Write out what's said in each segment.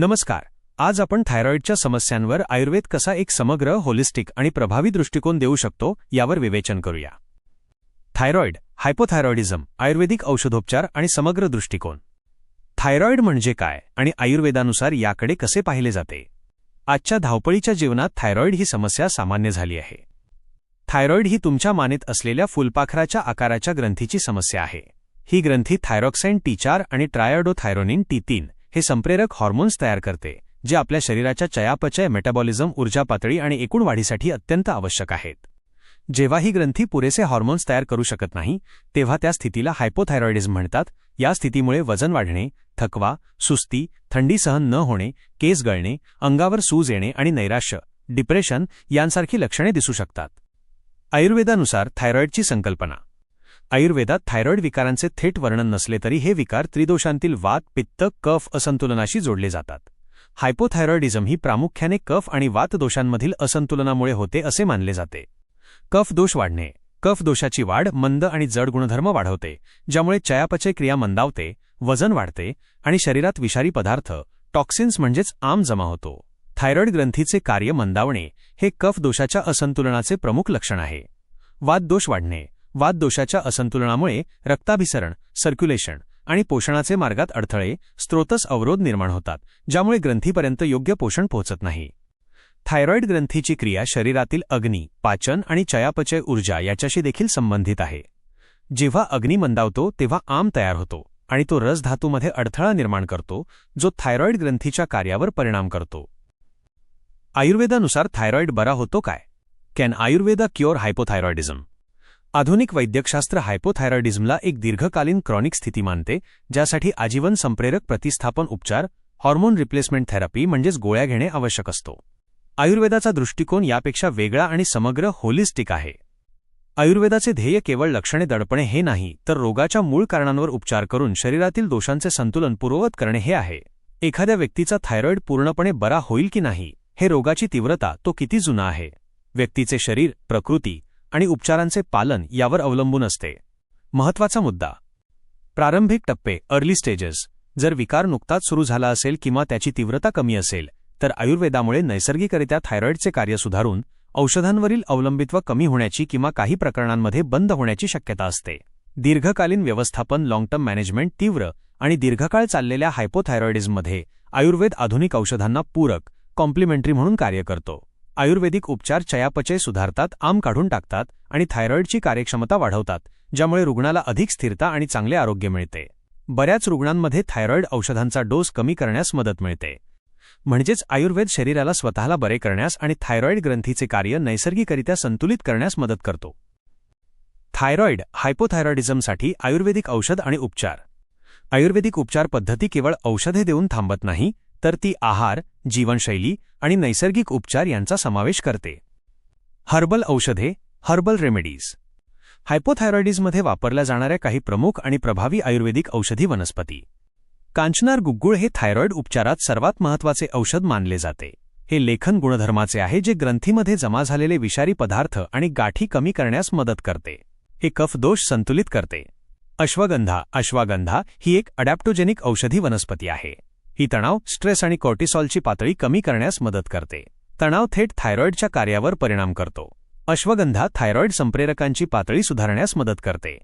नमस्कार. आज आपण थायरॉईडच्या समस्यांवर आयुर्वेद कसा एक समग्र होलिस्टिक आणि प्रभावी दृष्टिकोन देऊ शकतो यावर विवेचन करूया. थायरॉईड हायपोथायरॉईडिझम आयुर्वेदिक औषधोपचार आणि समग्र दृष्टिकोन. थायरॉईड म्हणजे काय आणि आयुर्वेदानुसार याकडे कसे पाहिले जाते? आजच्या धावपळीच्या जीवनात थायरॉईड ही समस्या सामान्य झाली आहे. थायरॉईड ही तुमच्या मानेत असलेल्या फुलपाखराच्या आकाराच्या ग्रंथीची समस्या आहे. ही ग्रंथी थायरॉक्साइन टी चार आणि ट्रायडोथायरोनिन टी तीन हे संप्रेरक हॉर्मोन्स तयार करते जे आपल्या शरीराच्या चयापचय मेटाबॉलिझम ऊर्जा पातळी आणि एकूण वाढीसाठी अत्यंत आवश्यक आहेत. जेव्हा ही ग्रंथी पुरेसे हॉर्मोन्स तयार करू शकत नाही तेव्हा त्या स्थितीला हायपोथायरॉइडिझम म्हणतात. या स्थितीमुळे वजन वाढणे थकवा सुस्ती थंडी सहन न होणे केस गळणे अंगावर सूज येणे आणि नैराश्य डिप्रेशन यांसारखी लक्षणे दिसू शकतात. आयुर्वेदानुसार थायरॉईडची संकल्पना. आयुर्वेदात थायरॉईड विकारांचे थेट वर्णन नसले तरी हे विकार त्रिदोषांतील वात पित्त कफ असंतुलनाशी जोडले जातात. हायपोथायरॉइडिझम ही प्रामुख्याने कफ आणि वात दोषांमधील असंतुलनामुळे होते असे मानले जाते. कफ दोष वाढणे. कफ दोषाची वाढ मंद आणि जड गुणधर्म वाढवते ज्यामुळे चयापचय क्रिया मंदावते वजन वाढते आणि शरीरात विषारी पदार्थ टॉक्सिन्स म्हणजेच आम जमा होतो. थायरॉईड ग्रंथीचे कार्य मंदावणे हे कफ दोषाच्या असंतुलनाचे प्रमुख लक्षण आहे. वाददोष वाढणे. वाददोषाच्या असंतुलनामुळे रक्ताभिसरण सर्क्युलेशन आणि पोषणाचे मार्गात अडथळे स्त्रोतस अवरोध निर्माण होतात ज्यामुळे ग्रंथीपर्यंत योग्य पोषण पोहोचत नाही. थायरॉईड ग्रंथीची क्रिया शरीरातील अग्नी पाचन आणि चयापचय ऊर्जा याच्याशी देखील संबंधित आहे. जेव्हा अग्नी मंदावतो तेव्हा आम तयार होतो आणि तो रसधातूमध्ये अडथळा निर्माण करतो जो थायरॉईड ग्रंथीच्या कार्यावर परिणाम करतो. आयुर्वेदानुसार थायरॉईड बरा होतो काय? कॅन आयुर्वेदा क्युअर हायपोथायरॉइडिझम आधुनिक वैद्यकशास्त्र हायपोथायरॉइडिझमला एक दीर्घकालीन क्रॉनिक स्थिती मानते ज्यासाठी आजीवन संप्रेरक प्रतिस्थापन उपचार हॉर्मोन रिप्लेसमेंट थेरपी म्हणजेच गोळ्या घेणे आवश्यक असतो. आयुर्वेदाचा दृष्टिकोन यापेक्षा वेगळा आणि समग्र होलिस्टिक आहे. आयुर्वेदाचे ध्येय केवळ लक्षणे दडपणे हे नाही तर रोगाच्या मूळ कारणांवर उपचार करून शरीरातील दोषांचे संतुलन पूर्ववत करणे हे आहे. एखाद्या व्यक्तीचा थायरॉईड पूर्णपणे बरा होईल की नाही हे रोगाची तीव्रता तो किती जुना आहे. व्यक्तीचे शरीर प्रकृती आणि उपचारांचे पालन यावर अवलंबून असते. महत्त्वाचा मुद्दा. प्रारंभिक टप्पे अर्ली स्टेजेस जर विकार नुकताच सुरू झाला असेल किंवा त्याची तीव्रता कमी असेल तर आयुर्वेदामुळे नैसर्गिकरित्या थायरॉईडचे कार्य सुधारून औषधांवरील अवलंबित्व कमी होण्याची किंवा काही प्रकरणांमध्ये बंद होण्याची शक्यता असते. दीर्घकालीन व्यवस्थापन लॉंग टर्म मॅनेजमेंट तीव्र आणि दीर्घकाळ चाललेल्या हायपोथायरॉइडिझममध्ये आयुर्वेद आधुनिक औषधांना पूरक कॉम्प्लिमेंटरी म्हणून कार्य करतो. आयुर्वेदिक उपचार चयापचय सुधारतात आम काढून टाकतात आणि थायरॉईडची कार्यक्षमता वाढवतात ज्यामुळे रुग्णाला अधिक स्थिरता आणि चांगले आरोग्य मिळते. बऱ्याच रुग्णांमध्ये थायरॉईड औषधांचा डोस कमी करण्यास मदत मिळते. म्हणजेच आयुर्वेद शरीराला स्वतःला बरे करण्यास आणि थायरॉईड ग्रंथीचे कार्य नैसर्गिकरित्या संतुलित करण्यास मदत करतो. थायरॉईड हायपोथायरॉइडिझमसाठी आयुर्वेदिक औषध आणि उपचार. आयुर्वेदिक उपचार पद्धती केवळ औषधे देऊन थांबत नाही तर ती आहार जीवनशैली आणि नैसर्गिक उपचार यांचा समावेश करते. हर्बल औषधे हर्बल रेमेडीज. हायपोथायरॉइडिसमध्ये वापरल्या जाणाऱ्या काही प्रमुख आणि प्रभावी आयुर्वेदिक औषधी वनस्पती. कांचनार गुग्गुळ हे थायरॉईड उपचारात सर्वात महत्त्वाचे औषध मानले जाते. हे लेखन गुणधर्माचे आहे जे ग्रंथीमध्ये जमा झालेले विषारी पदार्थ आणि गाठी कमी करण्यास मदत करते. हे कफदोष संतुलित करते. अश्वगंधा अश्वागंधा ही एक अडॅप्टोजेनिक औषधी वनस्पती आहे. ही तणाव स्ट्रेस आणि कॉर्टिसॉलची पातळी कमी करण्यास मदत करते. तणाव थेट थायरॉईडच्या कार्यावर परिणाम करतो. अश्वगंधा थायरॉईड संप्रेरकांची पातळी सुधारण्यास मदत करते.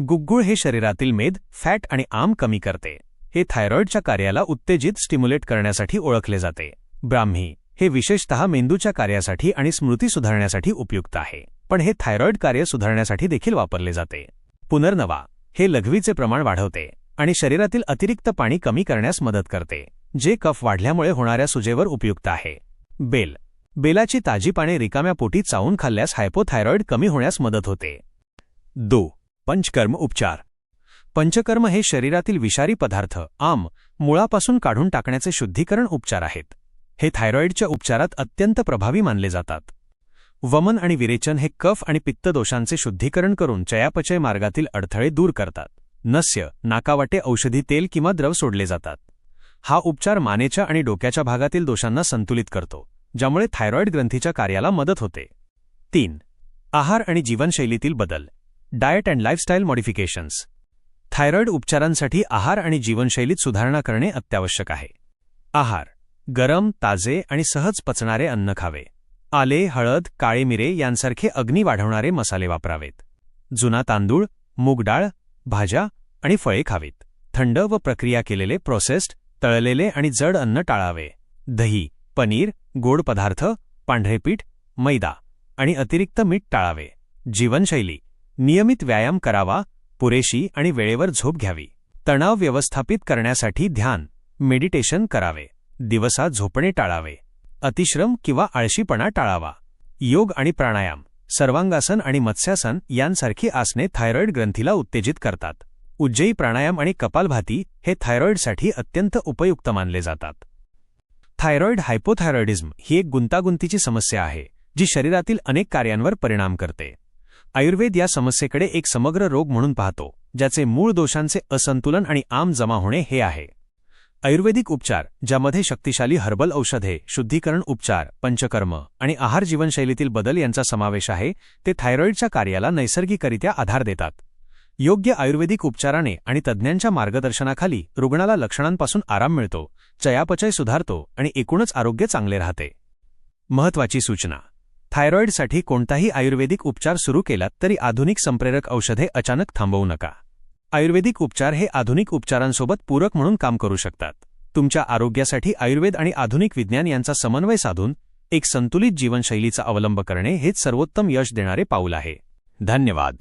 गुग्गुळ हे शरीरातील मेद फॅट आणि आम कमी करते. हे थायरॉईडच्या कार्याला उत्तेजित स्टिम्युलेट करण्यासाठी ओळखले जाते. ब्राह्मी हे विशेषतः मेंदूच्या कार्यासाठी आणि स्मृती सुधारण्यासाठी उपयुक्त आहे. पण हे थायरॉईड कार्य सुधारण्यासाठी देखील वापरले जाते. पुनर्नवा हे लघवीचे प्रमाण वाढवते. आणि शरीरातील अतिरिक्त पाणी कमी करण्यास मदत करते जे कफ वाढल्यामुळे होणाऱ्या सुजेवर उपयुक्त आहे. बेल. बेलाची ताजी पाने रिकाम्या पोटी चावून खाल्ल्यास हायपोथायरॉईड कमी होण्यास मदत होते. दो. पंचकर्म उपचार. पंचकर्म हे शरीरातील विषारी पदार्थ आम मुळापासून काढून टाकण्याचे शुद्धीकरण उपचार आहेत. हे थायरॉईडच्या उपचारात अत्यंत प्रभावी मानले जातात. वमन आणि विरेचन हे कफ आणि पित्त दोषांचे शुद्धीकरण करून चयापचय मार्गातील अडथळे दूर करतात. नस्य नाकावाटे औषधी तेल किंवा द्रव सोडले जातात. हा उपचार मानेच्या आणि डोक्याच्या भागातील दोषांना संतुलित करतो ज्यामुळे थायरॉईड ग्रंथीच्या कार्याला मदत होते. तीन आहार आणि जीवनशैलीतील बदल. Diet and lifestyle modifications. Thyroid उपचारांसाठी आहार आणि जीवनशैलीत सुधारणा करणे अत्यावश्यक आहे. आहार गरम ताजे आणि सहज पचणारे अन्न खावे. आले हळद काळे मिरे यांसारखे अग्नी वाढवणारे मसाले वापरावेत. जुना तांदूळ मूग डाळ भाज्या आणि फळे खावीत. थंड व प्रक्रिया केलेले प्रोसेस्ड तळलेले आणि जड अन्न टाळावे. दही पनीर गोड पदार्थ पांढरेपीठ मैदा आणि अतिरिक्त मीठ टाळावे. जीवनशैली. नियमित व्यायाम करावा पुरेशी आणि वेळेवर झोप घ्यावी. तणाव व्यवस्थापित करण्यासाठी ध्यान मेडिटेशन करावे. दिवसा झोपणे टाळावे. अतिश्रम किंवा आळशीपणा टाळावा. योग आणि प्राणायाम. सर्वांगासन आणि मत्स्यासन यांसारखी आसने थायरॉईड ग्रंथीला उत्तेजित करतात. उज्जयी प्राणायाम आणि कपालभाती हे थायरॉईडसाठी अत्यंत उपयुक्त मानले जातात. थायरॉईड हायपोथायरॉइडिझम ही एक गुंतागुंतीची समस्या आहे जी शरीरातील अनेक कार्यांवर परिणाम करते. आयुर्वेद या समस्येकडे एक समग्र रोग म्हणून पाहतो ज्याचे मूळ दोषांचे असंतुलन आणि आम जमा होणे हे आहे. आयुर्वेदिक उपचार ज्यामध्ये शक्तिशाली हर्बल औषधे शुद्धीकरण उपचार पंचकर्म आणि आहार जीवनशैलीतील बदल यांचा समावेश आहे ते थायरॉईडच्या कार्याला नैसर्गिकरित्या आधार देतात. योग्य आयुर्वेदिक उपचाराने आणि तज्ज्ञांच्या मार्गदर्शनाखाली रुग्णाला लक्षणांपासून आराम मिळतो चयापचय सुधारतो आणि एकूणच आरोग्य चांगले राहते. महत्वाची सूचना. थायरॉईडसाठी कोणताही आयुर्वेदिक उपचार सुरू केलात तरी आधुनिक संप्रेरक औषधे अचानक थांबवू नका. आयुर्वेदिक उपचार हे आधुनिक उपचारांसोबत पूरक म्हणून काम करू शकतात. तुमच्या आरोग्यासाठी आयुर्वेद आणि आधुनिक विज्ञान यांचा समन्वय साधून एक संतुलित जीवनशैलीचा अवलंब करणे हेच सर्वोत्तम यश देणारे पाऊल आहे. धन्यवाद.